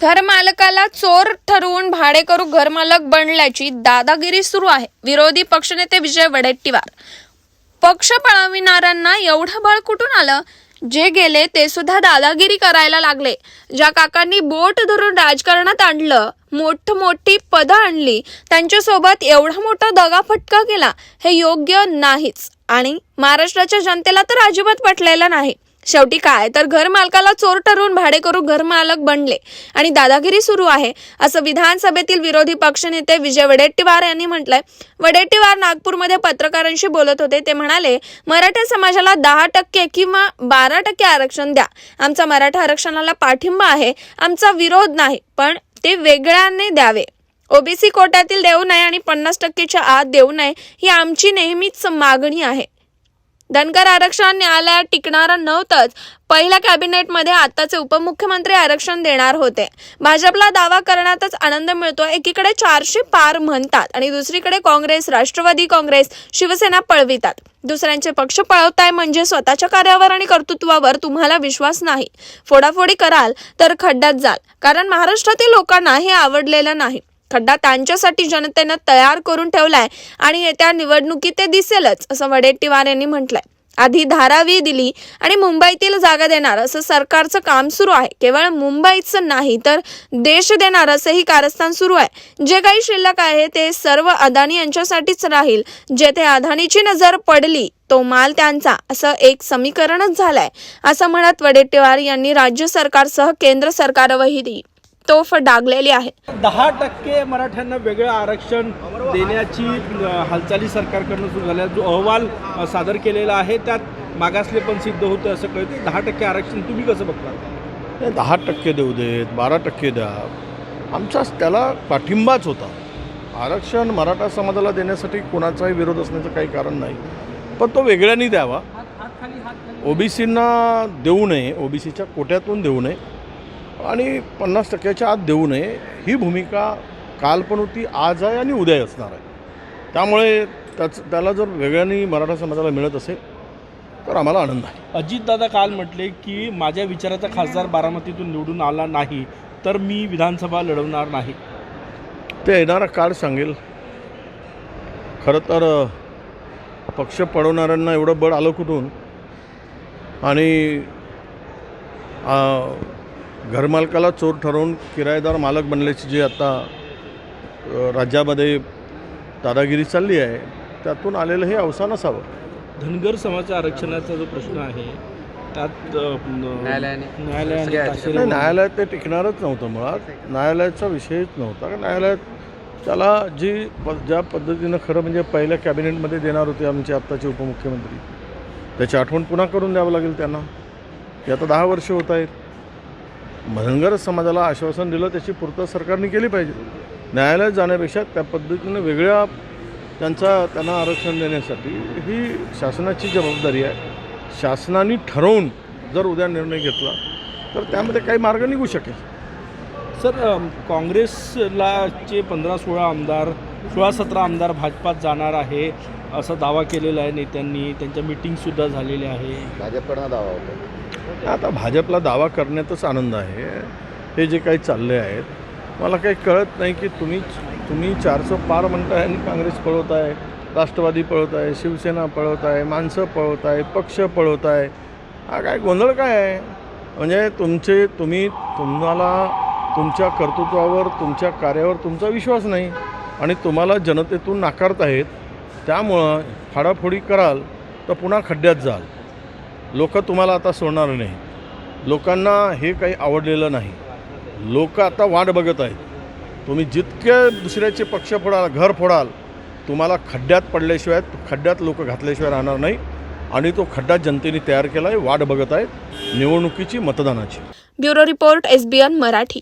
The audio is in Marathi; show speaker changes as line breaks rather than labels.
घरमालकाला चोर ठरवून भाडेकरू घरमालक बनल्याची दादागिरी सुरू आहे. विरोधी पक्षनेते विजय वडेट्टीवार. पक्ष पळविणाऱ्यांना एवढं बळ कुठून आलं? जे गेले ते सुद्धा दादागिरी करायला लागले. ज्या काकांनी बोट धरून राजकारणात आणलं मोठ मोठी पदं आणली त्यांच्यासोबत एवढा मोठा दगाफटका केला हे योग्य नाहीच. आणि महाराष्ट्राच्या जनतेला तर अजिबात पटलेलं नाही. शेवटी काय? तर घर मालकाला चोर ठरवून भाडेकरू घरमालक बनले आणि दादागिरी सुरू आहे असं विधानसभेतील विरोधी पक्षनेते विजय वडेट्टीवार यांनी म्हटलंय. वडेट्टीवार नागपूरमध्ये पत्रकारांशी बोलत होते. ते म्हणाले मराठा समाजाला दहा टक्के किंवा बारा टक्के आरक्षण द्या. आमचा मराठा आरक्षणाला पाठिंबा आहे. आमचा विरोध नाही पण ते वेगळ्याने द्यावे. ओबीसी कोट्यातील देऊ नये आणि पन्नास टक्केच्या आत देऊ नये ही आमची नेहमीच मागणी आहे. धनगर आरक्षण न्यायालयात टिकणारं नव्हतंच. पहिल्या कॅबिनेटमध्ये आताचे उपमुख्यमंत्री आरक्षण देणार होते. भाजपला दावा करण्यातच आनंद मिळतो. एकीकडे चारशे पार म्हणतात आणि दुसरीकडे काँग्रेस राष्ट्रवादी काँग्रेस शिवसेना पळवितात. दुसऱ्यांचे पक्ष पळवताय म्हणजे स्वतःच्या कार्यावर आणि कर्तृत्वावर तुम्हाला विश्वास नाही. फोडाफोडी कराल तर खड्ड्यात जाल. कारण महाराष्ट्रातील लोकांना हे आवडलेलं नाही. खड्डा त्यांच्यासाठी जनतेनं तयार करून ठेवलाय आणि येत्या निवडणुकीत ते दिसेलच असं वडेट्टीवार यांनी म्हटलंय. आधी धारावी दिली आणि मुंबईतील जागा देणार असं सरकारचं काम सुरू आहे. केवळ मुंबईचं नाही तर देश देणार असंही कारस्थान सुरू आहे. जे काही शिल्लक आहे ते सर्व अदानी यांच्यासाठीच राहील. जेथे अदानीची नजर पडली तो माल त्यांचा असं एक समीकरणच झालंय. असं म्हणत वडेट्टीवार यांनी राज्य सरकारसह केंद्र सरकारवरही तोफ डागलेली आहे.
दहा टक्के मराठ्यांना वेगळं आरक्षण देण्याची हालचाली सरकारकडनं सुरू झाल्या. जो अहवाल सादर केलेला आहे त्यात मागासले पण सिद्ध होतं असं कळतं. दहा टक्के आरक्षण तुम्ही कसं बघता?
नाही, दहा टक्के देऊ देत बारा टक्के द्या. आमचा त्याला पाठिंबाच होता. आरक्षण मराठा समाजाला देण्यासाठी कोणाचाही विरोध असण्याचं काही कारण नाही. पण तो वेगळ्यानी द्यावा. ओबीसींना देऊ नये ओबीसीच्या कोट्यातून देऊ नये. आणि पन्नास टक्क्याच्या आत देऊ नये ही भूमिका काल पण होती आज आहे आणि उद्या असणार आहे. त्यामुळे त्याच त्याला जर वेगळ्यानी मराठा समाजाला मिळत असेल तर आम्हाला आनंद आहे.
अजितदादा काल म्हटले की माझ्या विचाराचा खासदार बारामतीतून निवडून आला नाही तर मी विधानसभा लढवणार नाही.
ते येणारा काळ सांगेल. खरं तर पक्ष पडवणाऱ्यांना एवढं बळ आलं कुठून? आणि घरमालकाला चोर ठरवून किरायेदार मालक बनल्याची जी आता राज्यामध्ये दादागिरी चालली आहे त्यातून आलेलं हे अवसान असावं.
धनगर समाज आरक्षणाचा जो प्रश्न आहे त्यात
न्यायालयाने.
न्यायालयात ते टिकणारच नव्हतं मुळात. न्यायालयाचा विषयच नव्हता. कारण न्यायालयात त्याला जी प ज्या पद्धतीनं खरं म्हणजे पहिल्या कॅबिनेटमध्ये देणार होते आमचे आत्ताचे उपमुख्यमंत्री त्याची आठवण पुन्हा करून द्यावं लागेल त्यांना. ते आता दहा वर्ष होत आहेत. धनगर समाजाला आश्वासन दिलं त्याची पूर्तता सरकारने केली पाहिजे. न्यायालयात जाण्यापेक्षा त्या पद्धतीनं वेगळ्या त्यांचा त्यांना आरक्षण देण्यासाठी ही शासनाची जबाबदारी आहे. शासनाने ठरवून जर उद्या निर्णय घेतला तर त्यामध्ये काही मार्ग निघू शकेल.
सर काँग्रेसला चे पंधरा सोळा आमदार सोळा सतरा आमदार भाजपात जाणार आहे असा दावा केलेला आहे नेत्यांनी. त्यांच्या मिटिंगसुद्धा झालेल्या आहे.
भाजपकडनं दावा होता.
आता भाजपला दावा करण्यातच आनंद आहे. हे जे काही चालले आहेत मला काही कळत नाही की तुम्ही तुम्ही चारचं पार म्हणताय आणि काँग्रेस पळवत आहे राष्ट्रवादी पळवत आहे शिवसेना पळवत आहे माणसं पळवत आहे पक्ष पळवत आहे. हा काय गोंधळ काय आहे? म्हणजे तुमचे तुम्ही तुम्हाला तुमच्या कर्तृत्वावर तुमच्या कार्यावर तुमचा विश्वास नाही आणि तुम्हाला जनतेतून नाकारत आहेत. त्यामुळं फाडाफोडी कराल तर पुन्हा खड्ड्यात जाल. लोक तुम्हाला आता सोडणार नाही. लोकांना हे काही आवडलेलं नाही. लोक आता वाट बघत आहेत. तुम्ही जितके दुसऱ्याचे पक्ष फोडाल घर फोडाल तुम्हाला खड्ड्यात पडल्याशिवाय खड्ड्यात लोक घातल्याशिवाय राहणार नाही. आणि तो खड्डा जनतेने तयार केला आहे वाट बघत आहेत. निवडणुकीची मतदानाची.
Bureau report SBN Marathi.